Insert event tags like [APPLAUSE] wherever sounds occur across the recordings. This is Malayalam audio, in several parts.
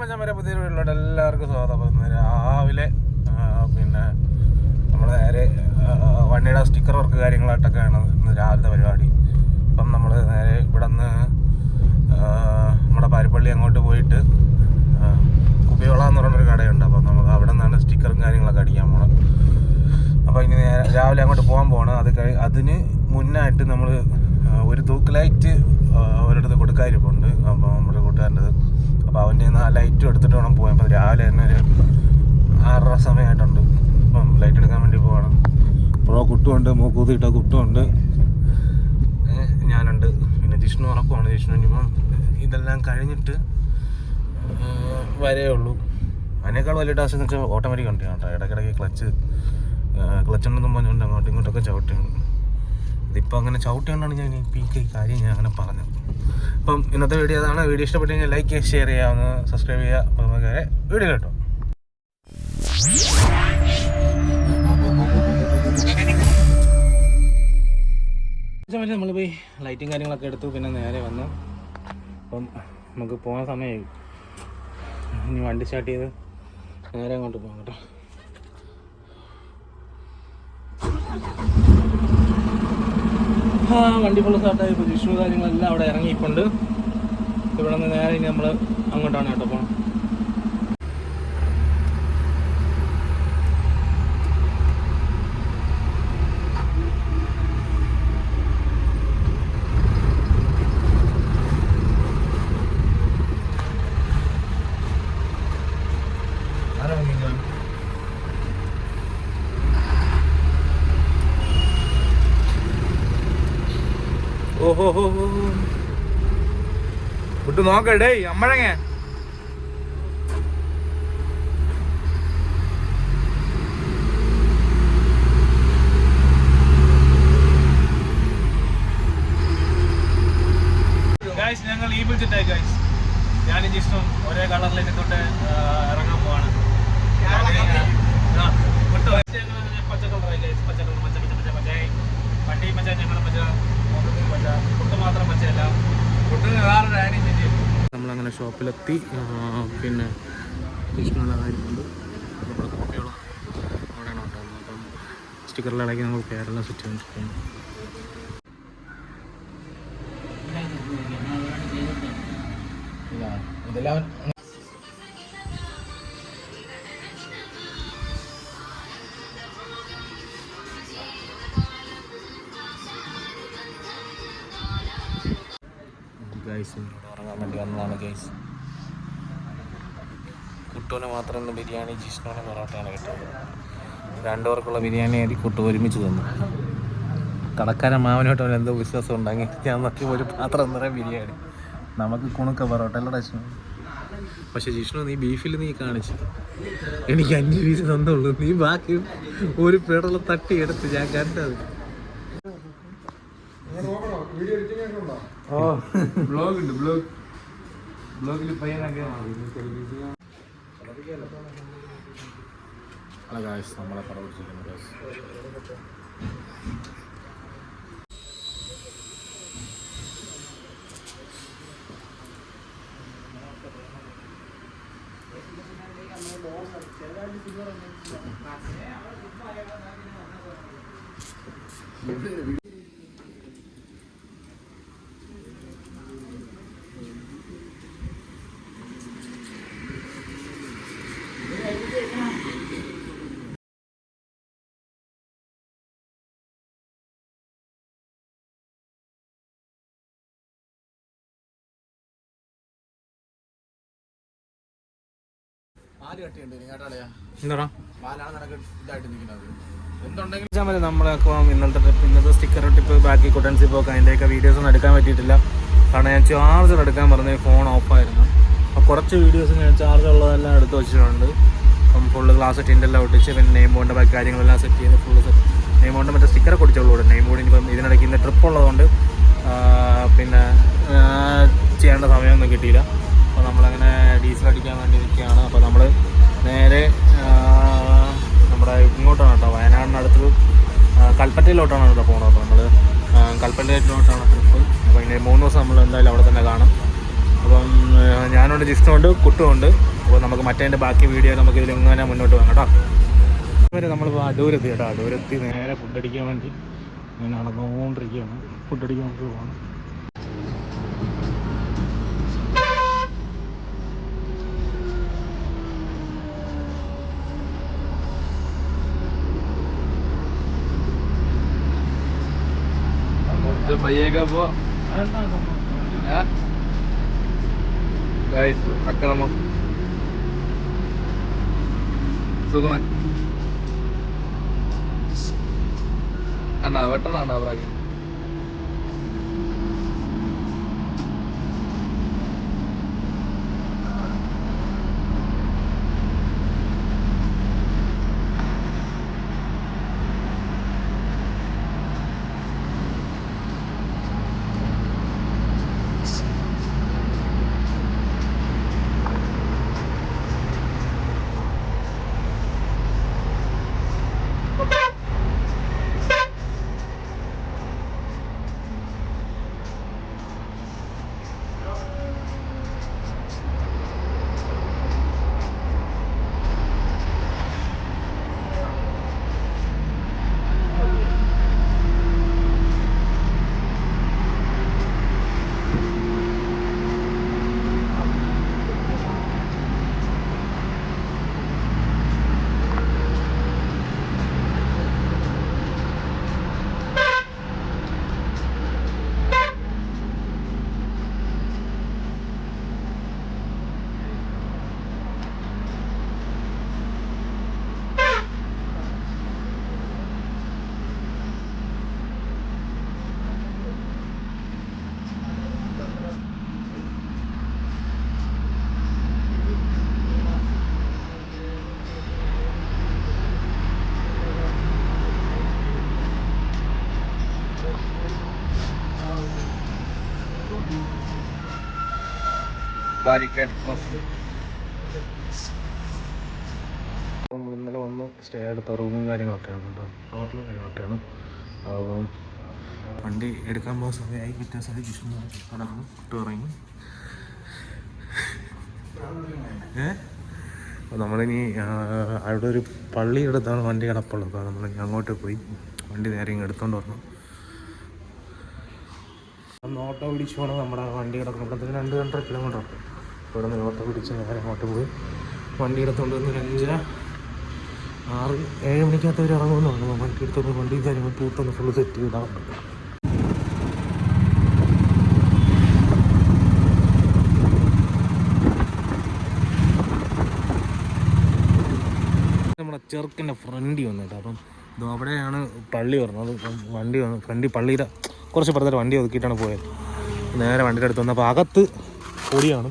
മച്ചാമാരെ പുതിയ വീട്ടിലോട്ട് എല്ലാവർക്കും സ്വാഗതം. രാവിലെ പിന്നെ നമ്മൾ നേരെ വണ്ടിയുടെ സ്റ്റിക്കർ വർക്ക് കാര്യങ്ങളായിട്ടൊക്കെയാണ് ഇന്ന് രാവിലത്തെ പരിപാടി. അപ്പം നമ്മൾ നേരെ ഇവിടെ നിന്ന് നമ്മുടെ പാരിപ്പള്ളി അങ്ങോട്ട് പോയിട്ട് കുപ്പിയോള എന്ന് പറഞ്ഞൊരു കടയുണ്ട്. അപ്പം നമുക്ക് അവിടെ നിന്നാണ് സ്റ്റിക്കറും കാര്യങ്ങളൊക്കെ അടിക്കാൻ പോകണം അപ്പോൾ ഇനി രാവിലെ അങ്ങോട്ട് പോകാൻ പോകണം അത് കഴി അതിന് മുന്നായിട്ട് നമ്മൾ ഒരു തൂക്ക് ലൈറ്റ് ഒരിടത്ത് കൊടുക്കാതിരിപ്പുണ്ട്. അപ്പോൾ നമ്മുടെ കൂട്ടുകാരന്റെത് അപ്പോൾ അവന്റെ നിന്ന് ആ ലൈറ്റും എടുത്തിട്ട് വേണം പോകാൻ. അപ്പോൾ രാവിലെ തന്നെ ഒരു ആറര സമയമായിട്ടുണ്ട്. അപ്പം ലൈറ്റ് എടുക്കാൻ വേണ്ടി പോകണം പ്രോ കുട്ടുമുണ്ട് മൂക്കൂത്തിയിട്ട കുട്ടുമുണ്ട് ഞാനുണ്ട്. പിന്നെ ജിഷ്ണു ഉറക്കമാണ് ജിഷ്ണു ഇനിയിപ്പം ഇതെല്ലാം കഴിഞ്ഞിട്ട് വരേ ഉള്ളൂ. അതിനേക്കാൾ വലിയ ടാസ്ക് എന്ന് വെച്ചാൽ ഓട്ടോമാറ്റിക് ഉണ്ട് കേട്ടോ. ഇടയ്ക്കിടയ്ക്ക് ക്ലച്ച് ക്ലച്ച് ഉണ്ടെന്നും പറഞ്ഞുകൊണ്ട് അങ്ങോട്ടും ഇങ്ങോട്ടൊക്കെ ചവിട്ടിയാണ് ഇതിപ്പോൾ അങ്ങനെ ചവിട്ടിയോണ്ടാണ് ഞാൻ ഈ പി ഈ കാര്യം ഞാൻ അങ്ങനെ പറഞ്ഞത്. അപ്പം ഇന്നത്തെ വീഡിയോ അതാണ്. വീഡിയോ ഇഷ്ടപ്പെട്ടെങ്കിൽ കഴിഞ്ഞാൽ ലൈക്ക് ചെയ്യുക ഷെയർ ചെയ്യുക ഒന്ന് സബ്സ്ക്രൈബ് ചെയ്യുക. അപ്പോൾ നമുക്ക് വീഡിയോ കേട്ടോ. നമ്മൾ പോയി ലൈറ്റും കാര്യങ്ങളൊക്കെ എടുത്തു പിന്നെ നേരെ വന്നു. അപ്പം നമുക്ക് പോകാൻ സമയമായി ഇനി വണ്ടി സ്റ്റാർട്ട് ചെയ്ത് നേരെ അങ്ങോട്ട് പോകാം കേട്ടോ. വണ്ടി ഫുള്ള് സ്റ്റാർട്ടായി പൊസിഷനും കാര്യങ്ങളെല്ലാം അവിടെ ഇറങ്ങിയിട്ടുണ്ട്. ഇവിടെ നിന്ന് നേരെ ഇനി നമ്മൾ അങ്ങോട്ടാണ് കേട്ടോ പോകണം ഓഹോ നോക്ക വിട്ടു നോക്കടേ അമ്മഴങ്ങ ഞങ്ങൾ ഈ വിളിച്ചിട്ടേ ഗൈസ് ഞാനും ജിഷ്ണും ഒരേ കളറിലേക്ക് തൊട്ട് ഇറങ്ങാൻ പോവാണ്. ആ, വിട്ടു. ഞങ്ങൾ പച്ച കളറായി ഗൈസ് പച്ച കളർ പച്ച പച്ച പച്ച. പച്ചേ വണ്ടി പച്ച ഞങ്ങളുടെ പച്ച നമ്മളങ്ങനെ ഷോപ്പിലെത്തി പിന്നെ ജിഷ്ണുള്ള കാര്യമുണ്ട് നമ്മുടെ കോപ്പിയോളം അവിടെയാണ് ഉണ്ടായിരുന്നത് അപ്പം സ്റ്റിക്കറിലിടയ്ക്ക് നമ്മൾ കേരള സെറ്റ് ചെയ്തിട്ടുണ്ട് ഇതെല്ലാം ഗൈസ് ഉറങ്ങാൻ വേണ്ടി വന്നതാണ് ഗൈസ് കുട്ടുവിന് മാത്രം ബിരിയാണി ജിഷ്ണുവിന് പൊറോട്ടയാണ് കിട്ടിയത്. രണ്ടുപേർക്കുള്ള ബിരിയാണി ആയി കുട്ടു ഒരുമിച്ച് തന്നു. കടക്കാരൻ മാവനോട്ട് അവൻ എന്തോ വിശ്വാസം ഉണ്ടെങ്കിൽ ഞാൻ നോക്കി ഒരു പാത്രം നിറയെ ബിരിയാണി. നമുക്ക് കുണുക്ക പൊറോട്ട അല്ല ജിഷ്ണു. പക്ഷെ ജിഷ്ണു നീ ബീഫിൽ നീ കാണിച്ചു. എനിക്ക് അഞ്ച് പീസ് തന്നുള്ളൂ. നീ ബാക്കി ഒരു പേടുള്ള തട്ടി എടുത്ത് ഞാൻ കണ്ടത്. [LAUGHS] ബ്ലോഗ് ഉണ്ട് ബ്ലോഗ് ബ്ലോഗിൽ പയ്യനൊക്കെ അല്ല ഗായ്സ് നമ്മളെ പടം പിടിച്ചിരിക്കുന്നു നമ്മളൊക്കെ ഇന്നത്തെ ട്രിപ്പ് ഇന്നത്തെ സ്റ്റിക്കർ ടിപ്പ് ബാക്കി കുട്ടൻസി പോക്ക്. അതിന്റെയൊക്കെ വീഡിയോസ് എടുക്കാൻ പറ്റിയിട്ടില്ല. കാരണം ഞാൻ ചാർജർ എടുക്കാൻ പറഞ്ഞ ഫോൺ ഓഫായിരുന്നു അപ്പോൾ കുറച്ച് വീഡിയോസ് ഞാൻ ചാർജ് ഉള്ളതെല്ലാം എടുത്ത് വെച്ചിട്ടുണ്ട്. അപ്പം ഫുള്ള് ഗ്ലാസ് ടിന്റെല്ലാം ഒട്ടിച്ച് പിന്നെ നെയിം ബോണ്ടിന്റെ ബാക്കി കാര്യങ്ങളെല്ലാം സെറ്റ് ചെയ്ത് ഫുള്ള് സെറ്റ് നെയിം ബോണ്ട് മറ്റേ സ്റ്റിക്കർ കൊടുത്തോളൂ നെയിം ബോർഡ് ഇനിയിപ്പം ഇതിനിടയ്ക്ക് ഇന്ന് ട്രിപ്പ് ഉള്ളതുകൊണ്ട് പിന്നെ ചെയ്യേണ്ട സമയമൊന്നും കിട്ടിയില്ല. അപ്പോൾ നമ്മളങ്ങനെ ഡീസൽ അടിക്കാൻ വേണ്ടി നിൽക്കുകയാണ്. അപ്പോൾ നമ്മൾ നേരെ നമ്മുടെ ഇങ്ങോട്ടാണ് കേട്ടോ വയനാടിനടുത്ത് കൽപ്പറ്റയിലോട്ടാണ് കേട്ടോ പോകുന്നത് അപ്പോൾ നമ്മൾ കൽപ്പറ്റയിലോട്ടാണ് ട്രിപ്പ് അപ്പോൾ ഇനി മൂന്ന് ദിവസം നമ്മൾ എന്തായാലും അവിടെ തന്നെ കാണും. അപ്പം ഞാനുണ്ട് ജിഷ്ണുണ്ട് കുട്ടുമുണ്ട്. അപ്പോൾ നമുക്ക് മറ്റേ ബാക്കി വീഡിയോ നമുക്ക് ഇതിലിങ്ങനെ മുന്നോട്ട് പോകാം കേട്ടോ. വരെ നമ്മളിപ്പോൾ അടൂരെത്തി കേട്ടോ അടൂരെത്തി നേരെ ഫുഡ് അടിക്കാൻ വേണ്ടി നടന്നുകൊണ്ടിരിക്കുകയാണ്. ഫുഡ് അടിക്കാൻ വേണ്ടി പോകണം भैया वो ഗൈസ് അക്രമം സുഖമൻ അണ്ണാ വെട്ടണ അണ്ണാ പ്രാഗി ബാരിക്കേഡ് ഇന്നലെ വന്ന് സ്റ്റേ എടുത്ത റൂമും കാര്യങ്ങളൊക്കെയാണ് കേട്ടോ. ഹോട്ടലും കാര്യങ്ങളൊക്കെയാണ് അപ്പം വണ്ടി എടുക്കാൻ പോകുന്ന സമയമായി. പിറ്റേ ദിവസം വിഷ്ണു നടന്നു ഇറങ്ങി ഏ? നമ്മളിനി അവിടെ ഒരു പള്ളിയെടുത്താണ് വണ്ടി കിടപ്പുള്ളത്. അപ്പോൾ നമ്മളിനി അങ്ങോട്ട് പോയി വണ്ടി നേരെ ഇങ്ങ് എടുത്തോണ്ട് വരണം. അന്ന് ഓട്ടോ പിടിച്ച് പോകണം. നമ്മുടെ വണ്ടി കിടക്കണം ഇവിടെ രണ്ട് രണ്ടര കിലോമീറ്റർ ഇവിടെ നിന്ന് ഓട്ടോ പിടിച്ച് നേരെ അങ്ങോട്ട് പോയി. വണ്ടി എടുത്തുകൊണ്ട് വന്ന് ഒരു അഞ്ചര ആറ് ഏഴ് മണിക്കകത്ത് അവർ ഇറങ്ങുമെന്നാണ് വണ്ടി എടുത്തുകൊണ്ട് വണ്ടി കാര്യങ്ങൾ തൂത്തൊന്ന് ഫുള്ള് സെറ്റ് ചെയ്തിടാറുണ്ട് നമ്മുടെ ചെറുക്കന്റെ ഫ്രണ്ടി വന്നിട്ട് അപ്പം ഇത് അവിടെയാണ് പള്ളി അപ്പം വണ്ടി വന്നു ഫ്രണ്ടി പള്ളിയുടെ കുറച്ച് പുറത്തേക്ക് വണ്ടി ഒതുക്കിയിട്ടാണ് പോയത്. നേരെ വണ്ടിയുടെ അടുത്ത് അപ്പോൾ അകത്ത് പൊടിയാണ്.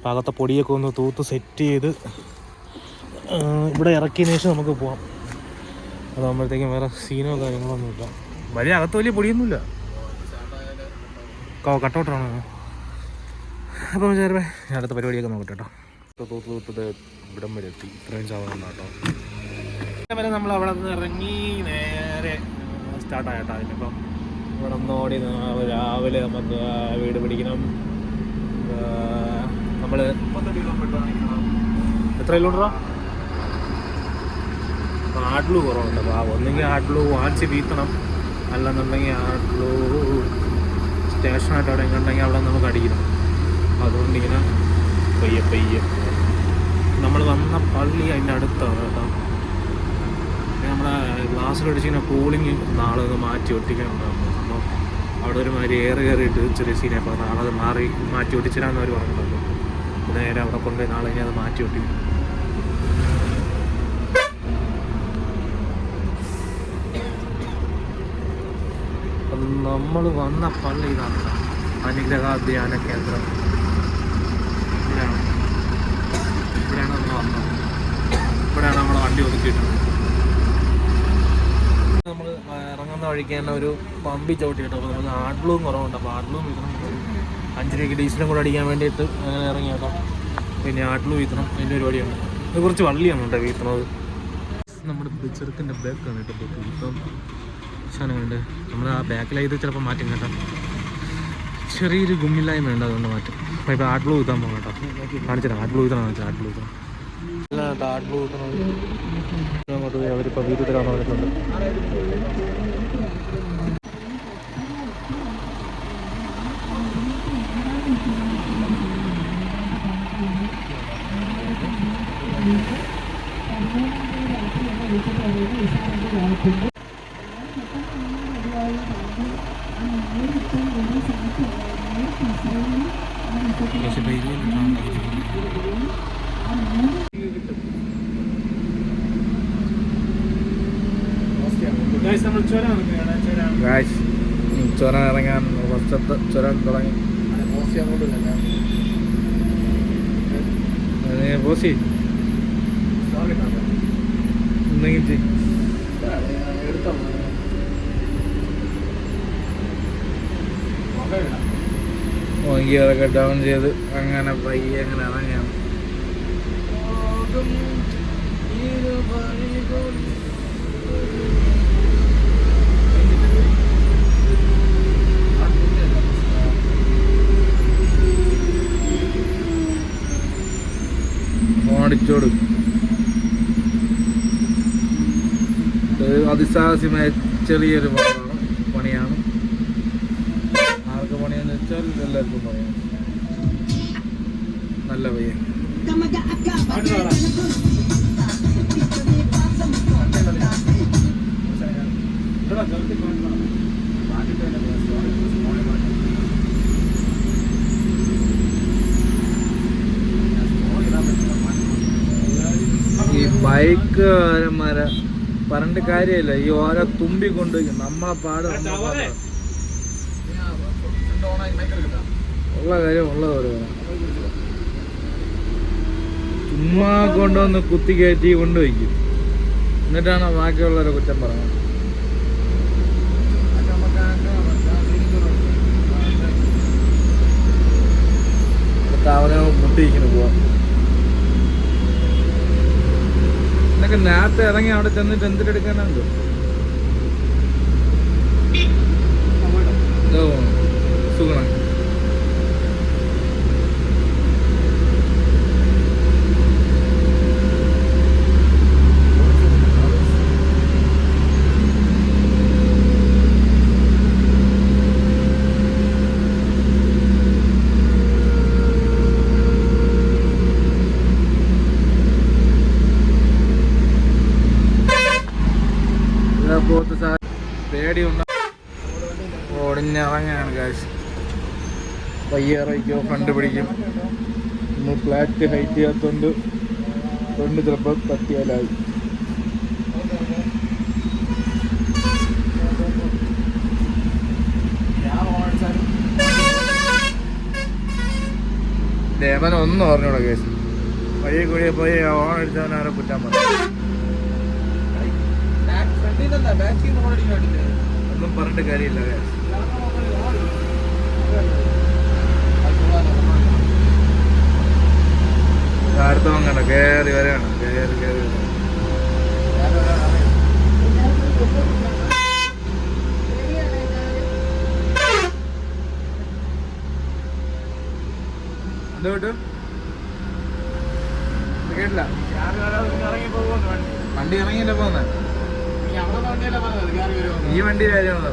അപ്പോൾ അകത്തെ പൊടിയൊക്കെ ഒന്ന് തൂത്ത് സെറ്റ് ചെയ്ത് ഇവിടെ ഇറക്കിയതിന് ശേഷം നമുക്ക് പോവാം. അതാകുമ്പോഴത്തേക്കും വേറെ സീനോ കാര്യങ്ങളോ ഒന്നുമില്ല വലിയ അകത്ത് വലിയ പൊടിയൊന്നുമില്ല. കട്ടൗട്ടാണ്. അപ്പം ചേർവേ ഞാൻ അടുത്ത പരിപാടിയൊക്കെ നോക്കട്ടെ കേട്ടോ. തൂത്ത് തൂത്തത് ഇവിടം വരെ എത്തി. ഇത്രയും സാധനം കേട്ടോ. വരെ നമ്മൾ അവിടെ നിന്ന് ഇറങ്ങി നേരെ സ്റ്റാർട്ടായ കേട്ടോ അതിനിപ്പം ഇവിടെ നിന്ന് ഓടി രാവിലെ നമുക്ക് വീട് പിടിക്കണം. നമ്മൾ എത്ര കിലോമീറ്ററാ? ആട്ലു കുറവുണ്ട്. അപ്പോൾ ഒന്നെങ്കിൽ ആട്ലു വാച്ച് വീത്തണം. അല്ലെന്നുണ്ടെങ്കിൽ ആട്ലു സ്റ്റേഷനായിട്ട് അവിടെ എങ്ങുണ്ടെങ്കിൽ അവിടെ നമുക്ക് അടിക്കണം. അതുകൊണ്ട് ഇങ്ങനെ പയ്യെ പയ്യെ നമ്മൾ വന്ന പള്ളി അതിന്റെ അടുത്താണ് കേട്ടോ. നമ്മളെ ഗ്ലാസ്സിലടിച്ചിങ്ങനെ കൂളിങ് നാളെ ഒന്ന് മാറ്റി ഒട്ടിക്കാനുണ്ടാകും അപ്പോൾ അവിടെ ഒരുമാതിരി ഏറെ കയറിയിട്ട് ചെറിയ സീനെ അപ്പോൾ നാളെ അത് മാറി മാറ്റി ഒട്ടിച്ചിരാന്ന് അവർ പറഞ്ഞിട്ടുണ്ട്. അപ്പോൾ നേരെ അവിടെ കൊണ്ടുപോയി നാളെ ഇനി അത് മാറ്റി ഒട്ടി നമ്മൾ വന്ന പള്ളി ഇതാണ്. അനുഗ്രഹ കേന്ദ്രം. ഇവിടെയാണ് ഇവിടെയാണ് നമ്മൾ വന്നത്. ഇവിടെയാണ് നമ്മൾ വണ്ടി ഒതുക്കിയിട്ടത് നമ്മൾ ഇറങ്ങുന്ന വഴിക്ക് തന്നെ ഒരു പമ്പി ചവിട്ടി കേട്ടോ അപ്പോൾ നമുക്ക് ആഡ്ലൂം കുറവുണ്ട്. അപ്പോൾ ആഡ്ലൂം വിൽക്കണം. അഞ്ച് രൂപയ്ക്ക് ഡീസലും കൂടെ അടിക്കാൻ വേണ്ടിയിട്ട് അങ്ങനെ ഇറങ്ങി കേട്ടോ. പിന്നെ ആട്ടിൽ വീത്തണം അതിന്റെ പരിപാടിയാണ്. ഇത് കുറച്ച് വള്ളിയാണ് കേട്ടോ വീത്തണത്. നമ്മുടെ ചെറുക്കിന്റെ ബാക്കാണ് കേട്ടോ ബുക്ക്. ഇപ്പം സാധനങ്ങളുണ്ട് നമ്മൾ ആ ബാക്കിലായത് ചിലപ്പോൾ മാറ്റും കേട്ടോ. ചെറിയൊരു ഗുമ്മില്ലായ്മ ഉണ്ട് അതുകൊണ്ട് മാറ്റും. അപ്പോൾ ഇപ്പോൾ ആട്ടിൽ വീത്താൻ പോകണം പോകാം കേട്ടോ. കാണിച്ചിട്ടാണ് ആട്ടിൽ വീത്തണം കാണിച്ചാൽ ബ്ലൂ കുത്തണം അങ്ങോട്ട് പോയി അവരിപ്പോൾ വീട്ടിൽ കാണാൻ പറഞ്ഞിട്ടുണ്ട് പക്ഷേ ഇപ്പോൾ ഇരുപത് ലിറ്ററാണ് ഗായ്സ് ചുരം ഇറങ്ങാൻ വർഷത്തെ ചുരം തുടങ്ങി. പോസി എന്തെങ്കിലും ചെയ്യും ഗിയറൊക്കെ ഡൗൺ ചെയ്ത് അങ്ങനെ പയ്യെ അങ്ങനെ ഇറങ്ങിയാണ്. ഓടിച്ചോട് അതിസാഹസ്യമായ ചെറിയൊരു പണിയാണ് പണിയാണ്. ആർക്ക് പണിയെന്ന് വെച്ചാൽ എല്ലാവർക്കും പണിയാണ്. നല്ല പയ്യൻ ഈ ബൈക്ക് കാരന്മാരെ പറഞ്ഞിട്ട് കാര്യമില്ല. ഈ ഓരോ തുമ്പി കൊണ്ട് നമ്മളെ പാട്. ഉള്ള കാര്യം ഉള്ളത് ചുമ്മാ കൊണ്ടുവന്ന് കുത്തി കയറ്റി കൊണ്ടുവയ്ക്കും എന്നിട്ടാണ് ബാക്കിയുള്ളവരെ കുറ്റം പറയുന്നത് അവനെ മുട്ടിയിരിക്കുന്നു പോവാൻ എന്നൊക്കെ നേരത്തെ ഇറങ്ങി അവിടെ ചെന്നിട്ട് എന്തിട്ടെടുക്കാനുണ്ട് ഇതോ പോത്ത് സാ പേടിയുണ്ട. ഓടിഞ്ഞിറങ്ങാണ് കാശ് പയ്യറയ്ക്കോ ഫണ്ട് പിടിക്കും ഇന്ന് ഫ്ലാറ്റ് ഹൈറ്റ് ചെയ്യാത്തോണ്ട് തൊണ്ട് ചിലപ്പോൾ തട്ടിയാലായി. ദേവൻ ഒന്നും ഓർമ്മയോടെ കേസ് വഴിയെ കൂടിയെ പോയി ഓണം എടുത്തവനാരെ ആരെ കുറ്റാൻ പറഞ്ഞു? ഒന്നും പറഞ്ഞിട്ട് കാര്യമില്ല അടുത്തവൻ കണ്ട? കയറി വരെയാണ് കയറി കയറി. എന്താ കിട്ടും കേട്ടില്ല. വണ്ടി ഇറങ്ങിയില്ല പോന്നെ? ഈ വണ്ടി കാര്യമാണ്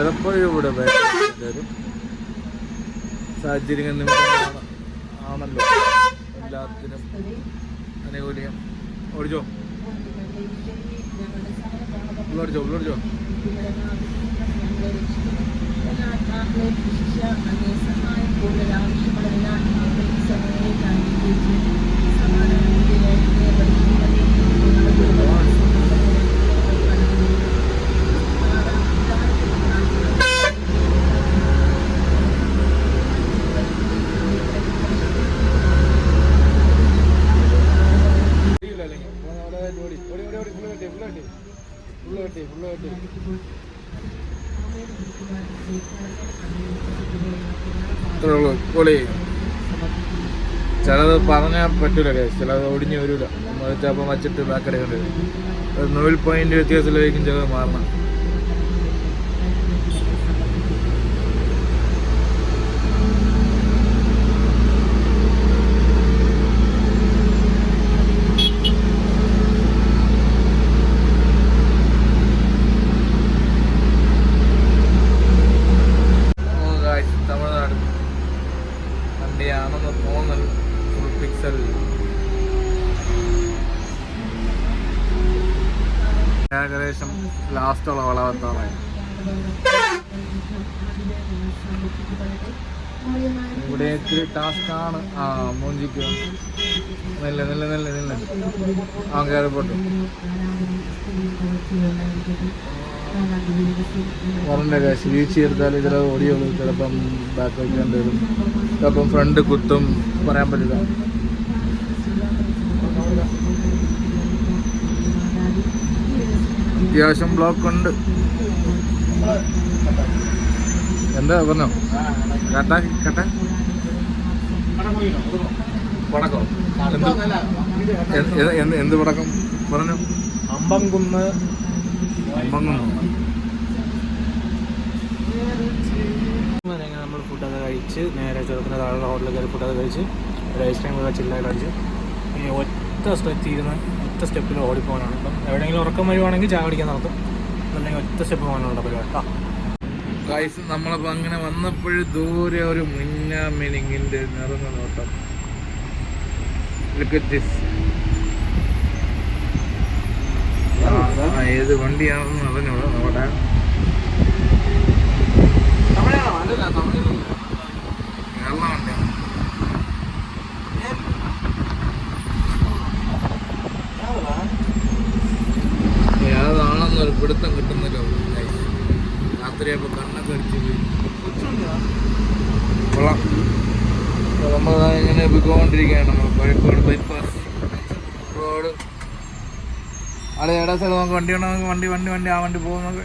ചിലപ്പോൾ ഇവിടെ വരും. സാഹചര്യങ്ങൾ ആണല്ലോ. എല്ലാത്തിനും അനുകൂലിയം. ഓടിച്ചോ? ഉള്ളോടിച്ചോ ഉള്ളോടിച്ചോ? പൊളി. ചിലത് പറഞ്ഞാൽ പറ്റൂല കേസ് ചിലത് ഒടിഞ്ഞു വരൂല. നമ്മൾ ചിലപ്പോൾ വച്ചിട്ട് ബാക്ക് അടിക്കേണ്ടി വരും. ഒരു നൂൽ പോയിന്റ് വ്യത്യാസത്തിലായിരിക്കും ചിലത് മാറണം. ഇവിടെ ടാസ്ക് ആണ്. ആ മോഞ്ചിക്ക്. നല്ല നല്ല നല്ല നല്ല ആ കയറിപ്പോട്ടു. പറഞ്ഞ കാശ് വീഴ്ച എടുത്താൽ ഇതിൽ ഓടിയുള്ളൂ ചിലപ്പം ബാക്ക് വയ്ക്കേണ്ടി വരും. ചിലപ്പം ഫ്രണ്ട് കുത്തും. പറയാൻ പറ്റില്ല. അത്യാവശ്യം ബ്ലോക്ക് ഉണ്ട്. എന്താ പറഞ്ഞോ കട്ടാ കട്ട. പടക്കം എന്ത്? എന്ത് പടക്കം പറഞ്ഞു? അമ്പംകുന്ന്. അമ്പംകുന്ന്. നമ്മൾ ഫുഡൊക്കെ കഴിച്ച് നേരെ ചെറുക്കുന്ന താഴെ ഹോട്ടലിൽ കയറി ഫുഡൊക്കെ കഴിച്ച് ഒരു ഐസ്ക്രീം ഒക്കെ ചില്ലായിട്ട് അടിച്ച് ഇനി ഒറ്റ സ്റ്റെപ്പ് ഇരുന്ന് ഒറ്റ സ്റ്റെപ്പിൽ ഓടിപ്പോകാനാണ്. ഇപ്പം എവിടെയെങ്കിലും ഉറക്കം വരുവാണെങ്കിൽ ചായ നടക്കും നടത്തും. അല്ലെങ്കിൽ ഒറ്റ സ്റ്റെപ്പ് പോകാനുള്ള പരിപാടി. കേട്ടോ ഗൈസ് നമ്മളിപ്പോൾ അങ്ങനെ വന്നപ്പോഴും ദൂരെ ഒരു മിന്നാമിനിങ്ങിന്റെ നിറഞ്ഞ നോട്ടം. ഏത് വണ്ടിയാണെന്ന് അറിഞ്ഞൂടാ നമ്മുടെ. കേരള വണ്ടിയാണ്. ഏതാണെന്നൊരു പിടുത്തം കിട്ടുന്നില്ല guys. കണ്ണ കൊള്ളാം ബൈപ്പാസ് റോഡ് ഏടാ സ്ഥലം നമുക്ക് വണ്ടി ഉണ്ടോ നമുക്ക് വണ്ടി വണ്ടി വണ്ടി ആ വണ്ടി പോകുന്നത്